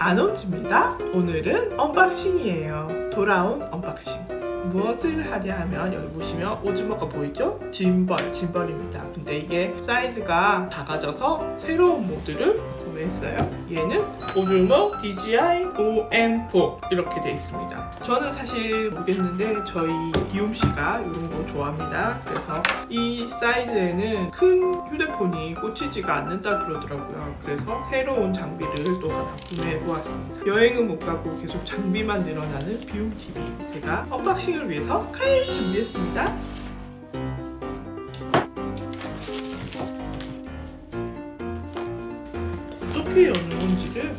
안온지입니다. 오늘은 언박싱이에요. 돌아온 언박싱. 무엇을 하냐 하면 여기 보시면 오즈모가 보이죠? 짐벌, 짐벌입니다. 근데 이게 사이즈가 작아져서 새로운 모드를 구매했어요. 얘는 오즈모 DJI OM4 이렇게 돼 있습니다. 저는 사실 모르겠는데 저희 기욤 씨가 이런 거 좋아합니다. 그래서 이 사이즈에는 큰 휴대폰이 꽂히지가 않는다 그러더라고요. 그래서 새로운 장비를 또 구매해 보았습니다. 여행은 못 가고 계속 장비만 늘어나는 비움 TV. 제가 언박싱을 위해서 칼 준비했습니다. 어떻게 여는 건지를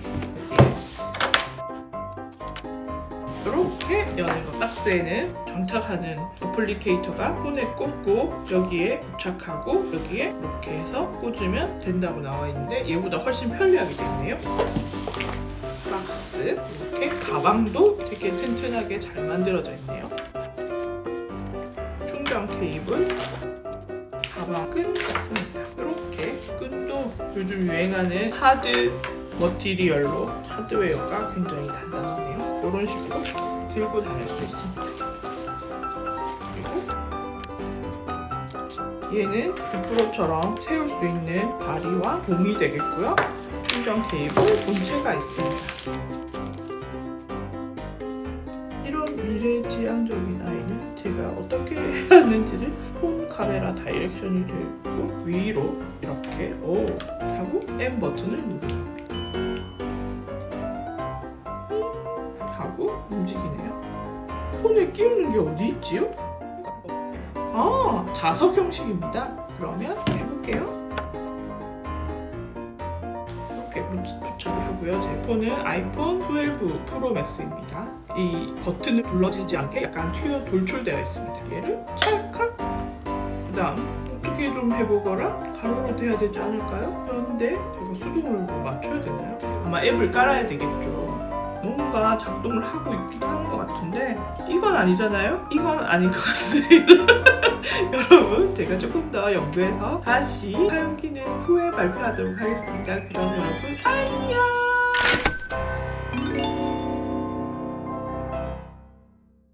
이렇게 여는 거 박스에는 장착하는 어플리케이터가 폰에 꽂고 여기에 부착하고 여기에 이렇게 해서 꽂으면 된다고 나와 있는데 얘보다 훨씬 편리하게 되어 있네요 박스 이렇게 가방도 되게 튼튼하게 잘 만들어져 있네요. 충전 케이블 가방 끈 같습니다. 이렇게 끈도 요즘 유행하는 하드 머티리얼로 하드웨어가 굉장히 단단하네요. 이런 식으로 들고 다닐 수 있습니다. 얘는 고프로처럼 세울 수 있는 다리와 봉이 되겠고요 충전 케이블 본체가 있습니다 이런 미래지향적인 아이는 제가 어떻게 해야 하는지를 폰 카메라 다이렉션이 되어 있고 위로 이렇게 오 하고 M 버튼을 누릅니다. 음, 하고 움직이네요. 폰에 끼우는 게 어디 있지요? 아 자석 형식입니다. 그러면 해볼게요. 부- 부착을 하고요. 제 폰은 아이폰 12 프로 맥스입니다. 이 버튼을 눌러지지 않게 약간 튀어 돌출되어 있습니다. 얘를 찰칵 그 다음 어떻게 좀 해보거라 가로로 돼야 되지 않을까요? 그런데 제가 수동으로 맞춰야 되나요? 아마 앱을 깔아야 되겠죠. 뭔가 작동을 하고 있기도 하는 것 같은데 이건 아니잖아요? 이건 아닌 것 같습니다. 여러분 제가 조금 더 연구해서 다시 사용 기능 후에 발표하도록 하겠습니다. 그럼 여러분 안녕!